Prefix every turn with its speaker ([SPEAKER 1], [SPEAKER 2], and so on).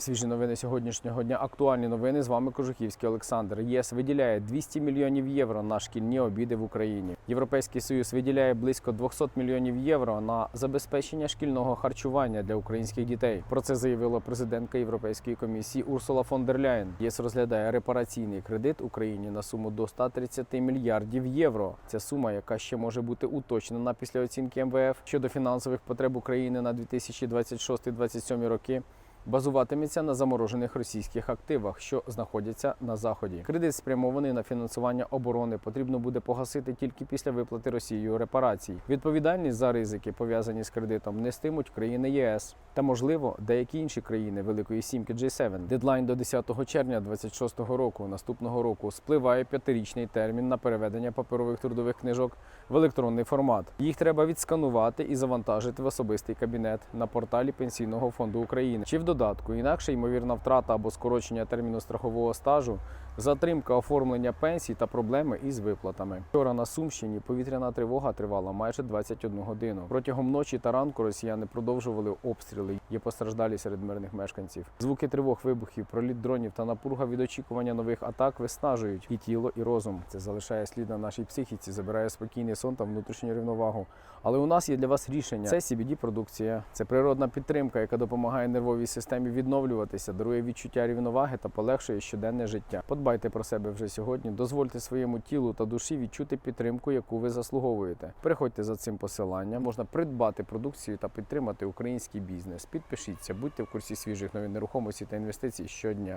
[SPEAKER 1] Свіжі новини сьогоднішнього дня. Актуальні новини. З вами Кожухівський Олександр. ЄС виділяє 200 мільйонів євро на шкільні обіди в Україні. Європейський союз виділяє близько 200 мільйонів євро на забезпечення шкільного харчування для українських дітей. Про це заявила президентка Європейської комісії Урсула фон дер Ляєн. ЄС розглядає репараційний кредит Україні на суму до 130 мільярдів євро. Це сума, яка ще може бути уточнена після оцінки МВФ щодо фінансових потреб України на 2026-2027 роки базуватиметься на заморожених російських активах, що знаходяться на заході. Кредит спрямований на фінансування оборони. Потрібно буде погасити тільки після виплати Росією репарацій. Відповідальність за ризики, пов'язані з кредитом, нестимуть країни ЄС та, можливо, деякі інші країни Великої Сімки G7. Дедлайн до 10 червня 26 року наступного року спливає п'ятирічний термін на переведення паперових трудових книжок в електронний формат. Їх треба відсканувати і завантажити в особистий кабінет на порталі Пенсійного фонду України чи в додатку. Інакше ймовірна втрата або скорочення терміну страхового стажу, затримка оформлення пенсій та проблеми із виплатами. Вчора на Сумщині повітряна тривога тривала майже 21 годину. Протягом ночі та ранку росіяни продовжували обстріли. Є постраждалі серед мирних мешканців. Звуки тривог, вибухів, проліт дронів та напруга від очікування нових атак виснажують і тіло, і розум. Це залишає слід на нашій психіці, забирає спокійний сон та внутрішню рівновагу. Але у нас є для вас рішення. Це cbd продукція, це природна підтримка, яка допомагає нервовій системі відновлюватися, дарує відчуття рівноваги та полегшує щоденне життя. Подбайте про себе вже сьогодні. Дозвольте своєму тілу та душі відчути підтримку, яку ви заслуговуєте. Переходьте за цим посиланням. Можна придбати продукцію та підтримати український бізнес. Підпишіться, будьте в курсі свіжих новин нерухомості та інвестицій щодня.